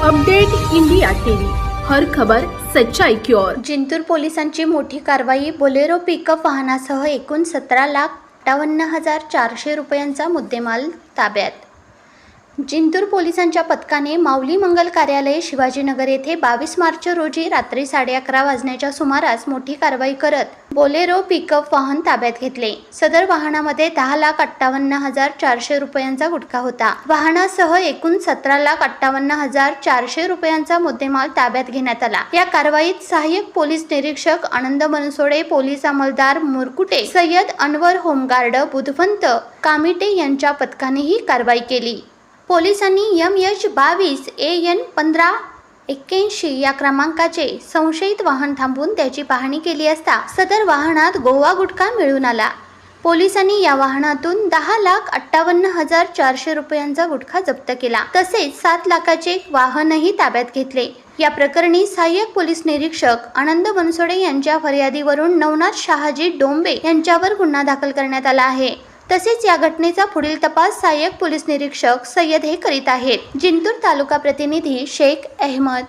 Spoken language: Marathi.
Update India TV. हर खबर सच्चाई की ओर. जिंतूर पोलिसांची मोठी कारवाई बोलेरो पिकअप वाहनासह एकूण सतरा लाख अठ्ठावन्न हजार चारशे रुपयांचा मुद्देमाल ताब्यात. जिंतूर पोलिसांच्या पथकाने माऊली मंगल कार्यालय शिवाजीनगर येथे बावीस मार्च रोजी रात्री साडे अकरा वाजण्याच्या सुमारास मोठी कारवाई करत बोलेरो पिकअप वाहन ताब्यात घेतले. सदर वाहनामध्ये दहा लाख अठ्ठावन्न हजार चारशे रुपयांचा गुटखा होता. वाहनासह एकूण सतरा लाख अठ्ठावन्न हजार चारशे रुपयांचा मुद्देमाल ताब्यात घेण्यात आला. या कारवाईत सहाय्यक पोलीस निरीक्षक आनंद मनसोडे पोलीस अंमलदार मुरकुटे सय्यद अनवर होमगार्ड बुधवंत कामिटे यांच्या पथकाने ही कारवाई केली. पोलिसांनी यम एच बावीस ए एन पंधरा एक्क्याऐंशी या क्रमांकाचे संशयित वाहन थांबवून त्याची पाहणी केली असता सदर वाहनात गोवा गुटखा मिळून आला. पोलिसांनी या वाहनातून दहा लाख अठ्ठावन्न हजार चारशे रुपयांचा गुटखा जप्त केला. तसेच सात लाखाचे वाहनही ताब्यात घेतले. या प्रकरणी सहाय्यक पोलीस निरीक्षक आनंद बनसोडे यांच्या फर्यादीवरून नवनाथ शहाजी डोंबे यांच्यावर गुन्हा दाखल करण्यात आला आहे. तसेच या घटनेचा पुढील तपास सहाय्यक पोलीस निरीक्षक सय्यद हे करीत आहेत. जिंतूर तालुका प्रतिनिधी शेख अहमद